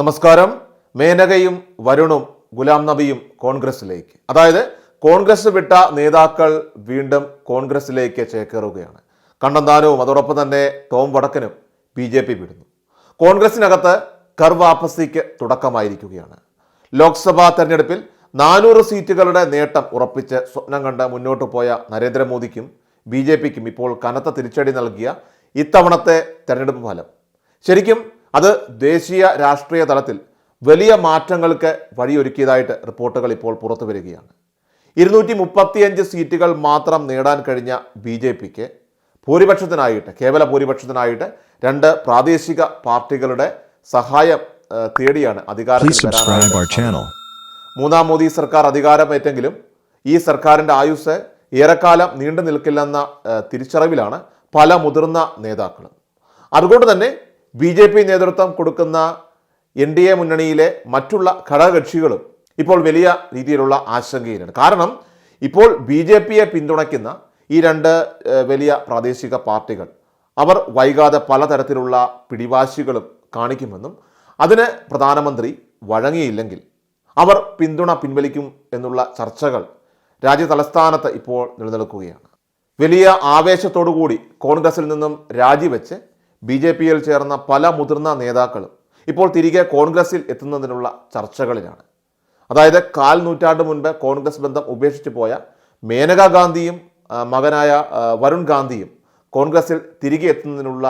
നമസ്കാരം. മേനകയും വരുണും ഗുലാം നബിയും കോൺഗ്രസിലേക്ക് അതായത് കോൺഗ്രസ് വിട്ട നേതാക്കൾ വീണ്ടും കോൺഗ്രസിലേക്ക് ചേക്കേറുകയാണ്. കണ്ണന്താനവും അതോടൊപ്പം തന്നെ ടോം വടക്കനും ബി ജെ പി വിടുന്നു. കോൺഗ്രസിനകത്ത് കർവാപ്പസിക്ക് തുടക്കമായിരിക്കുകയാണ്. ലോക്സഭാ തെരഞ്ഞെടുപ്പിൽ നാനൂറ് സീറ്റുകളുടെ നേട്ടം ഉറപ്പിച്ച് സ്വപ്നം കണ്ട് മുന്നോട്ട് പോയ നരേന്ദ്രമോദിക്കും ബി ജെ പിക്കും ഇപ്പോൾ കനത്ത തിരിച്ചടി നൽകിയ ഇത്തവണത്തെ തെരഞ്ഞെടുപ്പ് ഫലം. ശരിക്കും അത് ദേശീയ രാഷ്ട്രീയ തലത്തിൽ വലിയ മാറ്റങ്ങൾക്ക് വഴിയൊരുക്കിയതായിട്ട് റിപ്പോർട്ടുകൾ ഇപ്പോൾ പുറത്തു വരികയാണ്. ഇരുന്നൂറ്റി മുപ്പത്തിയഞ്ച് സീറ്റുകൾ മാത്രം നേടാൻ കഴിഞ്ഞ ബി ജെ പിക്ക് ഭൂരിപക്ഷത്തിനായിട്ട് കേവല ഭൂരിപക്ഷത്തിനായിട്ട് രണ്ട് പ്രാദേശിക പാർട്ടികളുടെ സഹായം തേടിയാണ് അധികാരം അധികാരത്തിൽ മൂന്നാം മോദി സർക്കാർ അധികാരമേറ്റെങ്കിലും ഈ സർക്കാരിന്റെ ആയുസ് ഏറെക്കാലം നീണ്ടു നിൽക്കില്ലെന്ന തിരിച്ചറിവിലാണ് പല മുതിർന്ന നേതാക്കളും. അതുകൊണ്ട് തന്നെ ബി ജെ പി നേതൃത്വം കൊടുക്കുന്ന എൻ ഡി എ മുന്നണിയിലെ മറ്റുള്ള ഘടകകക്ഷികളും ഇപ്പോൾ വലിയ രീതിയിലുള്ള ആശങ്കയിലാണ്. കാരണം ഇപ്പോൾ ബി ജെ പിയെ പിന്തുണയ്ക്കുന്ന ഈ രണ്ട് വലിയ പ്രാദേശിക പാർട്ടികൾ അവർ വൈകാതെ പലതരത്തിലുള്ള പിടിവാശികളും കാണിക്കുമെന്നും അതിന് പ്രധാനമന്ത്രി വഴങ്ങിയില്ലെങ്കിൽ അവർ പിന്തുണ പിൻവലിക്കും എന്നുള്ള ചർച്ചകൾ രാജ്യ തലസ്ഥാനത്ത് ഇപ്പോൾ നിലനിൽക്കുകയാണ്. വലിയ ആവേശത്തോടുകൂടി കോൺഗ്രസിൽ നിന്നും രാജിവെച്ച് ബി ജെ പിയിൽ ചേർന്ന പല മുതിർന്ന നേതാക്കളും ഇപ്പോൾ തിരികെ കോൺഗ്രസിൽ എത്തുന്നതിനുള്ള ചർച്ചകളിലാണ്. അതായത് കാൽ നൂറ്റാണ്ട് മുൻപ് കോൺഗ്രസ് ബന്ധം ഉപേക്ഷിച്ചു പോയ മേനകാ ഗാന്ധിയും മകനായ വരുൺ ഗാന്ധിയും കോൺഗ്രസിൽ തിരികെ എത്തുന്നതിനുള്ള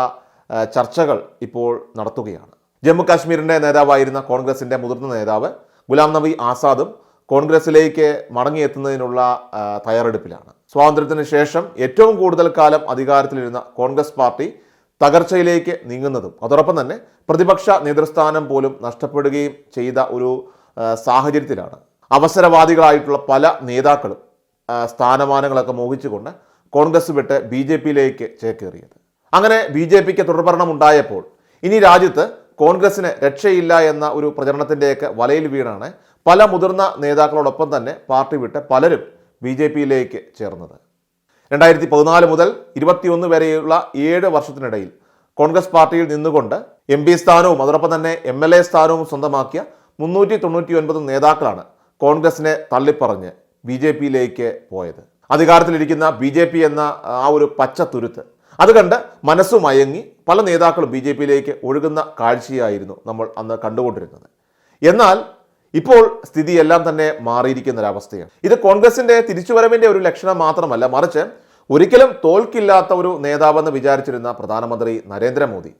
ചർച്ചകൾ ഇപ്പോൾ നടത്തുകയാണ്. ജമ്മു കാശ്മീരിന്റെ നേതാവായിരുന്ന കോൺഗ്രസിന്റെ മുതിർന്ന നേതാവ് ഗുലാം നബി ആസാദും കോൺഗ്രസിലേക്ക് മടങ്ങിയെത്തുന്നതിനുള്ള തയ്യാറെടുപ്പിലാണ്. സ്വാതന്ത്ര്യത്തിന് ശേഷം ഏറ്റവും കൂടുതൽ കാലം അധികാരത്തിലിരുന്ന കോൺഗ്രസ് പാർട്ടി തകർച്ചയിലേക്ക് നീങ്ങുന്നതും അതോടൊപ്പം തന്നെ പ്രതിപക്ഷ നേതൃസ്ഥാനം പോലും നഷ്ടപ്പെടുകയും ചെയ്ത ഒരു സാഹചര്യത്തിലാണ്. അവസരവാദികളായിട്ടുള്ള പല നേതാക്കളും സ്ഥാനമാനങ്ങളൊക്കെ മോഹിച്ചുകൊണ്ട് കോൺഗ്രസ് വിട്ട് ബി ജെ പിയിലേക്ക് ചേക്കേറിയത്. അങ്ങനെ ബി ജെ പിക്ക് തുടർഭരണം ഉണ്ടായപ്പോൾ ഇനി രാജ്യത്ത് കോൺഗ്രസിന് രക്ഷയില്ല എന്ന ഒരു പ്രചരണത്തിന്റെയൊക്കെ വലയിൽ വീണാണ് പല മുതിർന്ന നേതാക്കളോടൊപ്പം തന്നെ പാർട്ടി വിട്ട് പലരും ബി ജെ പിയിലേക്ക് ചേർന്നത്. രണ്ടായിരത്തി പതിനാല് മുതൽ ഇരുപത്തിയൊന്ന് വരെയുള്ള ഏഴ് വർഷത്തിനിടയിൽ കോൺഗ്രസ് പാർട്ടിയിൽ നിന്നുകൊണ്ട് എം പി സ്ഥാനവും അതോടൊപ്പം തന്നെ എം എൽ എ സ്ഥാനവും സ്വന്തമാക്കിയ മുന്നൂറ്റി തൊണ്ണൂറ്റി ഒൻപത് നേതാക്കളാണ് കോൺഗ്രസിനെ തള്ളിപ്പറഞ്ഞ് ബി ജെ പിയിലേക്ക് പോയത്. അധികാരത്തിലിരിക്കുന്ന ബി ജെ പി എന്ന ആ ഒരു പച്ച തുരുത്ത് അത് കണ്ട് മനസ്സു മയങ്ങി പല നേതാക്കളും ബി ജെ പിയിലേക്ക് ഒഴുകുന്ന കാഴ്ചയായിരുന്നു നമ്മൾ അന്ന് കണ്ടുകൊണ്ടിരുന്നത്. എന്നാൽ ഇപ്പോൾ സ്ഥിതി എല്ലാം തന്നെ മാറിയിരിക്കുന്ന ഒരവസ്ഥയാണ് ഇത് കോൺഗ്രസിന്റെ തിരിച്ചുവരവിന്റെ ഒരു ലക്ഷണം മാത്രമല്ല മറിച്ച് ഒരിക്കലും തോൽക്കില്ലാത്ത ഒരു നേതാവെന്ന് വിചാരിച്ചിരുന്ന പ്രധാനമന്ത്രി നരേന്ദ്രമോദി.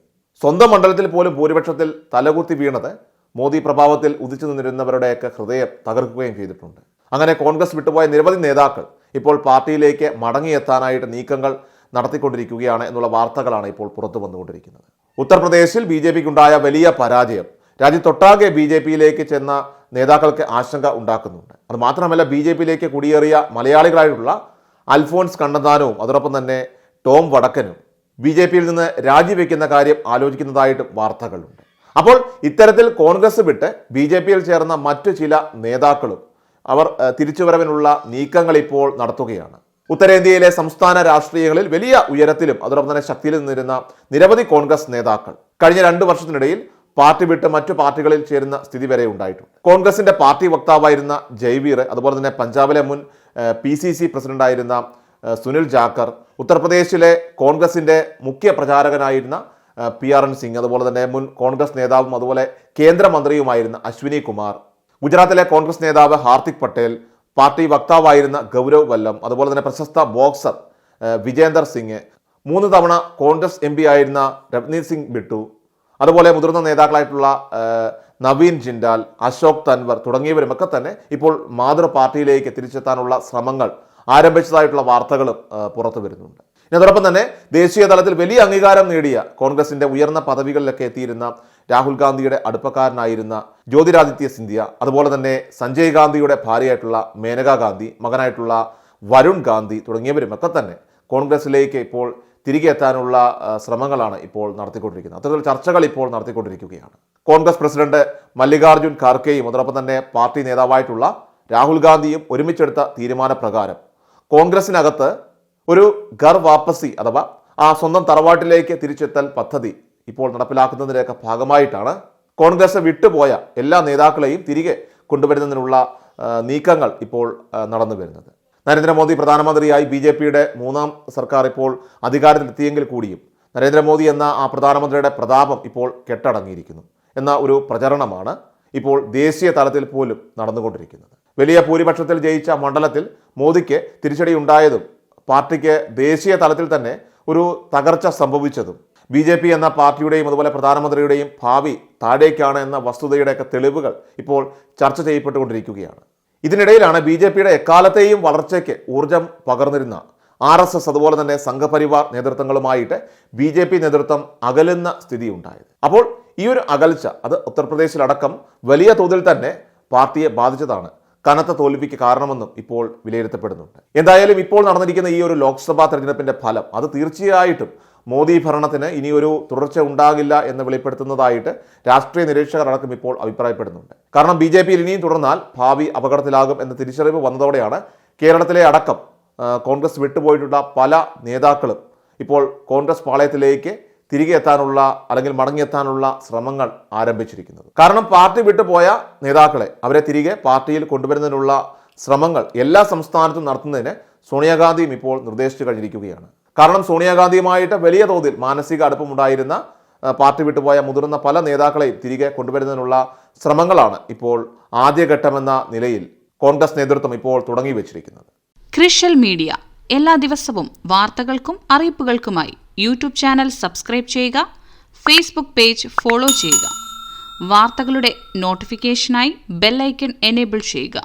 സ്വന്തം മണ്ഡലത്തിൽ പോലും ഭൂരിപക്ഷത്തിൽ തലകുത്തി വീണത് മോദി പ്രഭാവത്തിൽ ഉദിച്ചു നിന്നിരുന്നവരുടെയൊക്കെ ഹൃദയം തകർക്കുകയും ചെയ്തിട്ടുണ്ട്. അങ്ങനെ കോൺഗ്രസ് വിട്ടുപോയ നിരവധി നേതാക്കൾ ഇപ്പോൾ പാർട്ടിയിലേക്ക് മടങ്ങിയെത്താനായിട്ട് നീക്കങ്ങൾ നടത്തിക്കൊണ്ടിരിക്കുകയാണ് എന്നുള്ള വാർത്തകളാണ് ഇപ്പോൾ പുറത്തു വന്നുകൊണ്ടിരിക്കുന്നത്. ഉത്തർപ്രദേശിൽ ബി ജെ പിക്കുണ്ടായ വലിയ പരാജയം. രാജ്യത്തൊട്ടാകെ ബി ജെ പിയിലേക്ക് ചെന്ന നേതാക്കൾക്ക് ആശങ്ക ഉണ്ടാക്കുന്നുണ്ട്. അത് മാത്രമല്ല ബി ജെ പിയിലേക്ക് കുടിയേറിയ മലയാളികളായിട്ടുള്ള അൽഫോൺസ് കണ്ണന്താനവും അതോടൊപ്പം തന്നെ ടോം വടക്കനും ബി ജെ പിയിൽ നിന്ന് രാജിവെക്കുന്ന കാര്യം ആലോചിക്കുന്നതായിട്ടും വാർത്തകളുണ്ട്. അപ്പോൾ ഇത്തരത്തിൽ കോൺഗ്രസ് വിട്ട് ബി ജെ പിയിൽ ചേർന്ന മറ്റു ചില നേതാക്കളും അവർ തിരിച്ചുവരവിനുള്ള നീക്കങ്ങൾ ഇപ്പോൾ നടത്തുകയാണ്. ഉത്തരേന്ത്യയിലെ സംസ്ഥാന രാഷ്ട്രീയങ്ങളിൽ വലിയ ഉയരത്തിലും അതോടൊപ്പം തന്നെ ശക്തിയിലും നിന്നിരുന്ന നിരവധി കോൺഗ്രസ് നേതാക്കൾ കഴിഞ്ഞ രണ്ട് വർഷത്തിനിടയിൽ പാർട്ടി വിട്ട് മറ്റു പാർട്ടികളിൽ ചേരുന്ന സ്ഥിതി വരെ ഉണ്ടായിട്ടുണ്ട്. കോൺഗ്രസിന്റെ പാർട്ടി വക്താവായിരുന്ന ജയ്വീർ അതുപോലെ തന്നെ പഞ്ചാബിലെ മുൻ പി സി സി പ്രസിഡന്റായിരുന്ന സുനിൽ ജാക്കർ ഉത്തർപ്രദേശിലെ കോൺഗ്രസിന്റെ മുഖ്യ പ്രചാരകനായിരുന്ന പി ആർ എൻ സിംഗ് അതുപോലെ തന്നെ മുൻ കോൺഗ്രസ് നേതാവും അതുപോലെ കേന്ദ്രമന്ത്രിയുമായിരുന്ന അശ്വിനി കുമാർ ഗുജറാത്തിലെ കോൺഗ്രസ് നേതാവ് ഹാർദിക് പട്ടേൽ പാർട്ടി വക്താവായിരുന്ന ഗൗരവ് വല്ലം അതുപോലെ തന്നെ പ്രശസ്ത ബോക്സർ വിജേന്ദർ സിംഗ് മൂന്ന് തവണ കോൺഗ്രസ് എം ആയിരുന്ന രവ്നീത് സിംഗ് ബിട്ടു അതുപോലെ മുതിർന്ന നേതാക്കളായിട്ടുള്ള നവീൻ ജിൻഡാൽ അശോക് തൻവർ തുടങ്ങിയവരുമൊക്കെ തന്നെ ഇപ്പോൾ മാതൃ പാർട്ടിയിലേക്ക് തിരിച്ചെത്താനുള്ള ശ്രമങ്ങൾ ആരംഭിച്ചതായിട്ടുള്ള വാർത്തകളും പുറത്തു വരുന്നുണ്ട്. ഇതോടൊപ്പം തന്നെ ദേശീയ തലത്തിൽ വലിയ അംഗീകാരം നേടിയ കോൺഗ്രസിന്റെ ഉയർന്ന പദവികളിലൊക്കെ എത്തിയിരുന്ന രാഹുൽ ഗാന്ധിയുടെ അടുപ്പക്കാരനായിരുന്ന ജ്യോതിരാദിത്യ സിന്ധ്യ അതുപോലെ തന്നെ സഞ്ജയ് ഗാന്ധിയുടെ ഭാര്യയായിട്ടുള്ള മേനകാ ഗാന്ധി മകനായിട്ടുള്ള വരുൺ ഗാന്ധി തുടങ്ങിയവരുമൊക്കെ തന്നെ കോൺഗ്രസിലേക്ക് ഇപ്പോൾ തിരികെ എത്താനുള്ള ശ്രമങ്ങളാണ് ഇപ്പോൾ നടത്തിക്കൊണ്ടിരിക്കുന്നത്. അത്തരത്തിൽ ചർച്ചകൾ ഇപ്പോൾ നടത്തിക്കൊണ്ടിരിക്കുകയാണ്. കോൺഗ്രസ് പ്രസിഡന്റ് മല്ലികാർജുൻ ഖാർഗെയും അതോടൊപ്പം തന്നെ പാർട്ടി നേതാവായിട്ടുള്ള രാഹുൽ ഗാന്ധിയും ഒരുമിച്ചെടുത്ത തീരുമാനപ്രകാരം കോൺഗ്രസിനകത്ത് ഒരു ഘർ വാപ്പസി അഥവാ ആ സ്വന്തം തറവാട്ടിലേക്ക് തിരിച്ചെത്തൽ പദ്ധതി ഇപ്പോൾ നടപ്പിലാക്കുന്നതിന്റെയൊക്കെ ഭാഗമായിട്ടാണ് കോൺഗ്രസ് വിട്ടുപോയ എല്ലാ നേതാക്കളെയും തിരികെ കൊണ്ടുവരുന്നതിനുള്ള നീക്കങ്ങൾ ഇപ്പോൾ നടന്നു വരുന്നത്. നരേന്ദ്രമോദി പ്രധാനമന്ത്രിയായി ബി ജെ പിയുടെ മൂന്നാം സർക്കാർ ഇപ്പോൾ അധികാരത്തിലെത്തിയെങ്കിൽ കൂടിയും നരേന്ദ്രമോദി എന്ന ആ പ്രധാനമന്ത്രിയുടെ പ്രതാപം ഇപ്പോൾ കെട്ടടങ്ങിയിരിക്കുന്നു എന്ന ഒരു പ്രചരണമാണ് ഇപ്പോൾ ദേശീയ തലത്തിൽ പോലും നടന്നുകൊണ്ടിരിക്കുന്നത്. വലിയ ഭൂരിപക്ഷത്തിൽ ജയിച്ച മണ്ഡലത്തിൽ മോദിക്ക് തിരിച്ചടി ഉണ്ടായതും പാർട്ടിക്ക് ദേശീയ തലത്തിൽ തന്നെ ഒരു തകർച്ച സംഭവിച്ചതും ബി ജെ പി എന്ന പാർട്ടിയുടെയും അതുപോലെ പ്രധാനമന്ത്രിയുടെയും ഭാവി താഴേക്കാണ് എന്ന വസ്തുതയുടെയൊക്കെ തെളിവുകൾ ഇപ്പോൾ ചർച്ച ചെയ്യപ്പെട്ടുകൊണ്ടിരിക്കുകയാണ്. ഇതിനിടയിലാണ് ബി ജെ പിയുടെ എക്കാലത്തെയും വളർച്ചയ്ക്ക് ഊർജം പകർന്നിരുന്ന ആർ എസ് എസ് അതുപോലെ തന്നെ സംഘപരിവാർ നേതൃത്വങ്ങളുമായിട്ട് ബി ജെ പി നേതൃത്വം അകലുന്ന സ്ഥിതി ഉണ്ടായത് അപ്പോൾ ഈ ഒരു അകൽച്ച അത് ഉത്തർപ്രദേശിലടക്കം വലിയ തോതിൽ തന്നെ പാർട്ടിയെ ബാധിച്ചതാണ്. കനത്ത തോൽവിക്ക് കാരണമെന്നും ഇപ്പോൾ വിലയിരുത്തപ്പെടുന്നുണ്ട്. എന്തായാലും ഇപ്പോൾ നടന്നിരിക്കുന്ന ഈ ഒരു ലോക്സഭാ തെരഞ്ഞെടുപ്പിന്റെ ഫലം അത് തീർച്ചയായിട്ടും മോദി ഭരണത്തിന് ഇനിയൊരു തുടർച്ച ഉണ്ടാകില്ല എന്ന് വെളിപ്പെടുത്തുന്നതായിട്ട് രാഷ്ട്രീയ നിരീക്ഷകർ അടക്കം ഇപ്പോൾ അഭിപ്രായപ്പെടുന്നുണ്ട്. കാരണം ബി ജെ പിയിൽ ഇനിയും തുടർന്നാൽ ഭാവി അപകടത്തിലാകും എന്ന തിരിച്ചറിവ് വന്നതോടെയാണ് കേരളത്തിലെ അടക്കം കോൺഗ്രസ് വിട്ടുപോയിട്ടുള്ള പല നേതാക്കളും ഇപ്പോൾ കോൺഗ്രസ് പാളയത്തിലേക്ക് തിരികെ എത്താനുള്ള അല്ലെങ്കിൽ മടങ്ങിയെത്താനുള്ള ശ്രമങ്ങൾ ആരംഭിച്ചിരിക്കുന്നത്. കാരണം പാർട്ടി വിട്ടുപോയ നേതാക്കളെ അവരെ തിരികെ പാർട്ടിയിൽ കൊണ്ടുവരുന്നതിനുള്ള ശ്രമങ്ങൾ എല്ലാ സംസ്ഥാനത്തും നടത്തുന്നതിന് സോണിയാഗാന്ധിയും ഇപ്പോൾ നിർദ്ദേശിച്ചു കഴിഞ്ഞിരിക്കുകയാണ്. കാരണം സോണിയാഗാന്ധിയുമായിട്ട് വലിയ തോതിൽ മാനസിക അടുപ്പമുണ്ടായിരുന്ന പാർട്ടി വിട്ടുപോയ മുതിർന്ന പല നേതാക്കളെയും തിരികെ കൊണ്ടുവരുന്നതിനുള്ള ശ്രമങ്ങളാണ് ഇപ്പോൾ ആദ്യഘട്ടമെന്ന നിലയിൽ കോൺഗ്രസ് നേതൃത്വം ഇപ്പോൾ തുടങ്ങി വെച്ചിരിക്കുന്നത്. ക്രിഷ്യൽ മീഡിയ. എല്ലാ ദിവസവും വാർത്തകൾക്കും അറിയിപ്പുകൾക്കുമായി യൂട്യൂബ് ചാനൽ സബ്സ്ക്രൈബ് ചെയ്യുക ഫേസ്ബുക്ക് പേജ് ഫോളോ ചെയ്യുക. വാർത്തകളുടെ നോട്ടിഫിക്കേഷനായി ബെല്ലൈക്കൺ എനേബിൾ ചെയ്യുക.